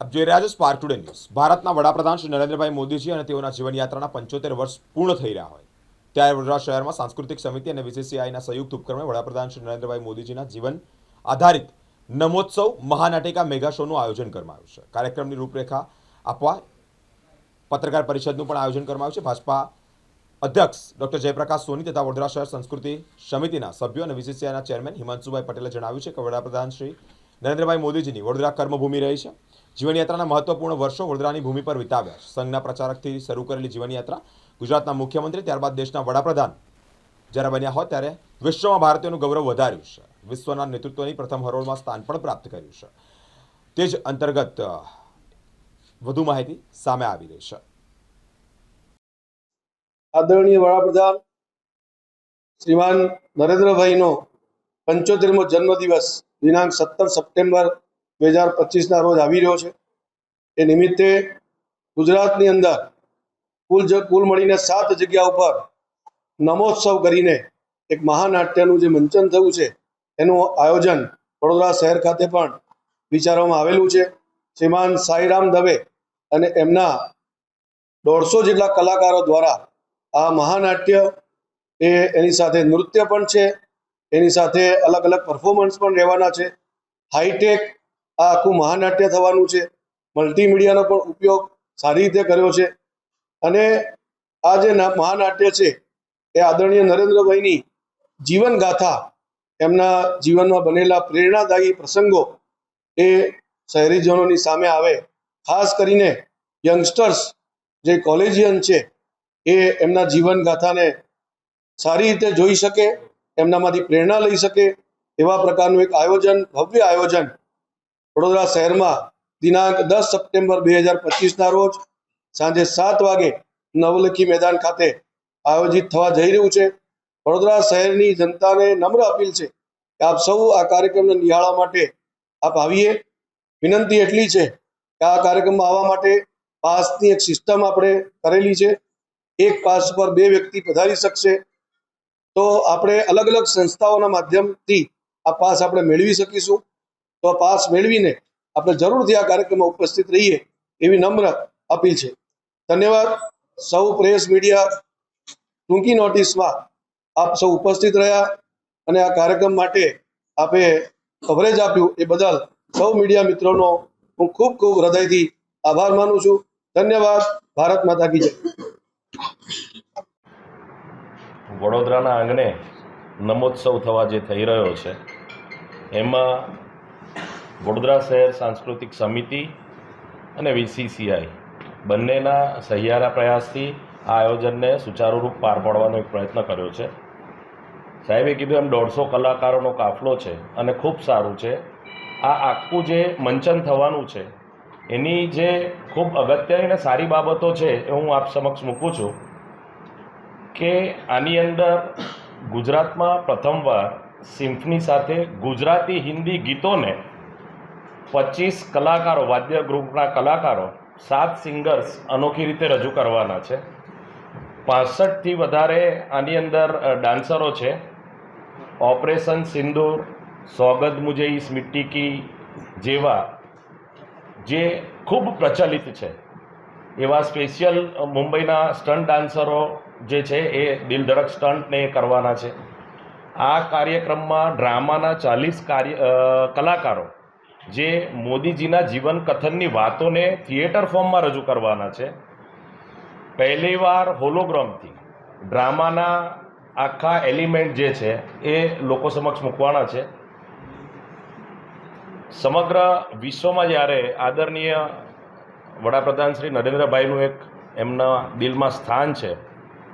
આપ જોઈ રહ્યા છો સ્પાર્ક ટુડે ન્યૂઝ ભારતના વડાપ્રધાન શ્રી નરેન્દ્રભાઈ મોદીજી અને તેઓના જીવનયાત્રાના પંચોતેર વર્ષ પૂર્ણ થઈ રહ્યા હોય. ત્યારે વડોદરા શહેરમાં સાંસ્કૃતિક સમિતિ અને વીસીસીઆઈના સંયુક્ત ઉપક્રમે વડાપ્રધાન શ્રી નરેન્દ્રભાઈ મોદીજીના જીવન આધારિત નમોત્સવ મહાનાટિકા મેગા શોનું આયોજન કરવામાં આવ્યું છે. કાર્યક્રમની રૂપરેખા આપવા પત્રકાર પરિષદનું પણ આયોજન કરવામાં આવ્યું છે. ભાજપા અધ્યક્ષ ડોક્ટર જયપ્રકાશ સોની તથા વડોદરા શહેર સંસ્કૃતિ સમિતિના સભ્યો અને વીસીસીઆઈના ચેરમેન હિમાંશુભાઈ પટેલે જણાવ્યું છે કે વડાપ્રધાન શ્રી નરેન્દ્રભાઈ મોદીજીની વડોદરા કર્મભૂમિ રહી છે. જીવનયાત્રાના મહત્વપૂર્ણ વર્ષો વડોદરાની ભૂમિ પર વિતાવ્યા સંઘના પ્રચારકથી શરૂ કરેલી જીવનયાત્રા ગુજરાતના મુખ્યમંત્રી, ત્યારબાદ દેશના વડાપ્રધાન જ્યારે બન્યા હોય ત્યારે વિશ્વમાં ભારતીયોનું ગૌરવ વધાર્યું છે. વિશ્વના નેતૃત્વની પ્રથમ હરોળમાં સ્થાન પણ પ્રાપ્ત કર્યું છે. તે જ અંતર્ગત વધુ માહિતી સામે આવી રહી છે. આદરણીય વડાપ્રધાન, શ્રીમાન નરેન્દ્રભાઈનો પંચોતેરમો જન્મદિવસ, દિનાંક સત્તર સપ્ટેમ્બર બે હજાર પચીસના રોજ આવી રહ્યો છે. એ નિમિત્તે ગુજરાતની અંદર કુલ કુલ મળીને સાત જગ્યા ઉપર નમોત્સવ કરીને એક મહાનાટ્યનું જે મંચન થયું છે, એનું આયોજન વડોદરા શહેર ખાતે પણ વિચારવામાં આવેલું છે. શ્રીમાન સાઈરામ દવે અને એમના દોઢસો જેટલા કલાકારો દ્વારા આ મહાનાટ્ય એ એની સાથે નૃત્ય પણ છે. એની સાથે અલગ અલગ પરફોર્મન્સ પણ રહેવાના છે. હાઈટેક આ આખું મહાનાટ્ય થવાનું છે. મલ્ટીમીડિયાનો પણ ઉપયોગ સારી રીતે કર્યો છે. અને આ જે મહાનાટ્ય છે, એ આદરણીય નરેન્દ્રભાઈની જીવનગાથા, એમના જીવનમાં બનેલા પ્રેરણાદાયી પ્રસંગો એ શહેરીજનોની સામે આવે. ખાસ કરીને યંગસ્ટર્સ જે કોલેજિયન છે, એ એમના જીવનગાથાને સારી રીતે જોઈ શકે, એમનામાંથી પ્રેરણા લઈ શકે, એવા પ્રકારનું એક આયોજન, ભવ્ય આયોજન વડોદરા શહેરમાં દિનાંક દસ સપ્ટેમ્બર બે હજાર પચીસના રોજ સાંજે સાત વાગે નવલખી મેદાન ખાતે આયોજિત થવા જઈ રહ્યું છે. વડોદરા શહેરની જનતાને નમ્ર અપીલ છે કે આપ સૌ આ કાર્યક્રમને નિહાળવા માટે આપ આવીએ. વિનંતી એટલી છે કે આ કાર્યક્રમમાં આવવા માટે પાસની એક સિસ્ટમ આપણે કરેલી છે. એક પાસ પર બે વ્યક્તિ પધારી શકશે. તો આપણે અલગ અલગ સંસ્થાઓના માધ્યમથી આ પાસ આપણે મેળવી શકીશું. તો આ પાસ મેળવીને આપણે જરૂરથી આ કાર્યક્રમમાં ઉપસ્થિત રહીએ એવી નમ્ર અપીલ છે. ધન્યવાદ. સૌ પ્રેસ મીડિયા ટૂંકી નોટિસમાં આપ સૌ ઉપસ્થિત રહ્યા અને આ કાર્યક્રમ માટે આપે કવરેજ આપ્યું એ બદલ સૌ મીડિયા મિત્રોનો હું ખૂબ ખૂબ હૃદયથી આભાર માનું છું. ધન્યવાદ. ભારત માતા કી જય. વડોદરાના આંગણે નમોત્સવ થવા જે થઈ રહ્યો છે, એમાં વડોદરા શહેર સાંસ્કૃતિક સમિતિ અને વીસીસીઆઈ. બંનેના સહિયારા પ્રયાસથી આ આયોજનને સુચારુરૂપ પાર પાડવાનો એક પ્રયત્ન કર્યો છે. સાહેબે કીધું એમ દોઢસો કલાકારોનો કાફલો છે અને ખૂબ સારું છે. આ આખું જે મંચન થવાનું છે, એની જે ખૂબ અગત્યની અને સારી બાબતો છે એ હું આપ સમક્ષ મૂકું છું કે આની અંદર ગુજરાતમાં પ્રથમવાર સિમ્ફની સાથે ગુજરાતી હિન્દી ગીતોને પચીસ કલાકારો, વાદ્ય ગ્રુપના કલાકારો, સાત સિંગર્સ અનોખી રીતે રજૂ કરવાના છે. પાસઠથી વધારે આની અંદર ડાન્સરો છે. ઓપરેશન સિંદૂર સોગદ મુજે ઇસ જેવા, જે ખૂબ પ્રચલિત છે. એવા સ્પેશિયલ મુંબઈના સ્ટન્ટ ડાન્સરો જે છે, એ દિલધડક સ્ટન્ટને એ કરવાના છે. આ કાર્યક્રમમાં ડ્રામાના ચાલીસ કાર્ય કલાકારો જે મોદીજીના જીવન કથનની વાતોને થિયેટર ફોર્મમાં રજૂ કરવાના છે. પહેલીવાર હોલોગ્રામથી ડ્રામાના આખા એલિમેન્ટ જે છે એ લોકો સમક્ષ મૂકવાના છે. સમગ્ર વિશ્વમાં જ્યારે આદરણીય વડાપ્રધાન શ્રી નરેન્દ્રભાઈનું એક એમના દિલમાં સ્થાન છે,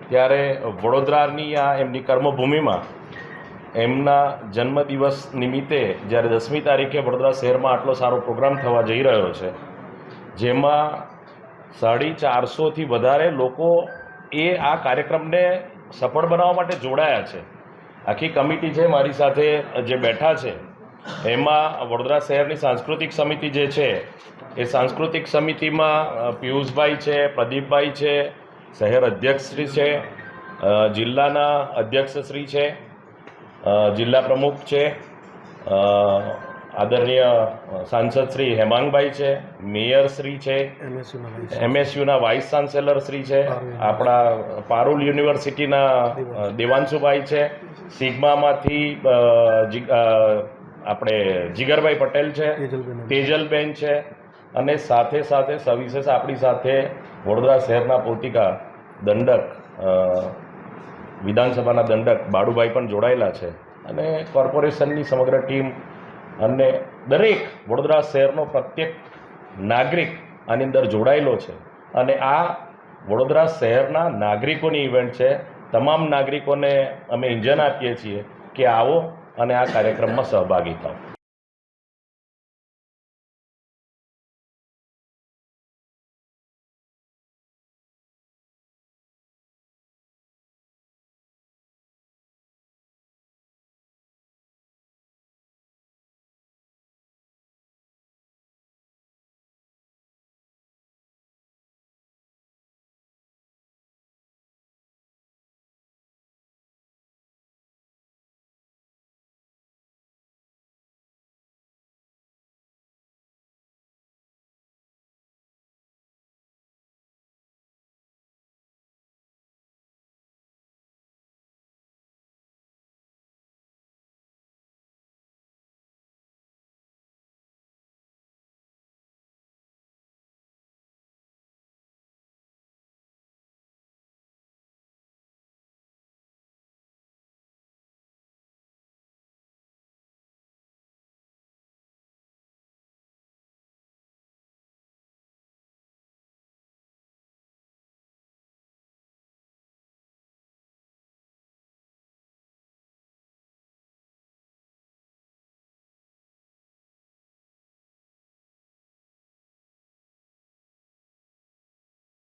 ત્યારે વડોદરાની આ એમની કર્મભૂમિમાં એમના જન્મદિવસ નિમિત્તે જ્યારે દસમી તારીખે વડોદરા શહેરમાં આટલો સારો પ્રોગ્રામ થવા જઈ રહ્યો છે, જેમાં સાડી ચારસોથી વધારે લોકો એ આ કાર્યક્રમને સફળ બનાવવા માટે જોડાયા છે. આખી કમિટી છે મારી સાથે જે બેઠા છે, એમાં વડોદરા શહેરની સાંસ્કૃતિક સમિતિ જે છે, એ સાંસ્કૃતિક સમિતિમાં પિયુષભાઈ છે, પ્રદીપભાઈ છે, શહેર અધ્યક્ષશ્રી છે જિલ્લાના અધ્યક્ષશ્રી છે જિલ્લા પ્રમુખ છે. આદરણીય સાંસદ શ્રી હેમાંગભાઈ છે. મેયર શ્રી છે. એમએસયુના વાઇસ ચાન્સેલર શ્રી છે. આપણા પારુલ યુનિવર્સિટીના દેવાંશુભાઈ છે. સિગ્મામાંથી આપણે જીગરભાઈ પટેલ છે. તેજલબેન છે. અને સાથે સાથે સવિશેષ આપણી સાથે વડોદરા શહેરના પોતિકા દંડક વિધાનસભાના દંડક બાળુભાઈ પણ જોડાયેલા છે અને કોર્પોરેશનની સમગ્ર ટીમ અને દરેક વડોદરા શહેરનો પ્રત્યેક નાગરિક આની અંદર જોડાયેલો છે. અને આ વડોદરા શહેરના નાગરિકોની ઇવેન્ટ છે. તમામ નાગરિકોને અમે ઇંજન આપીએ છીએ કે આવો અને આ કાર્યક્રમમાં સહભાગી થાઓ.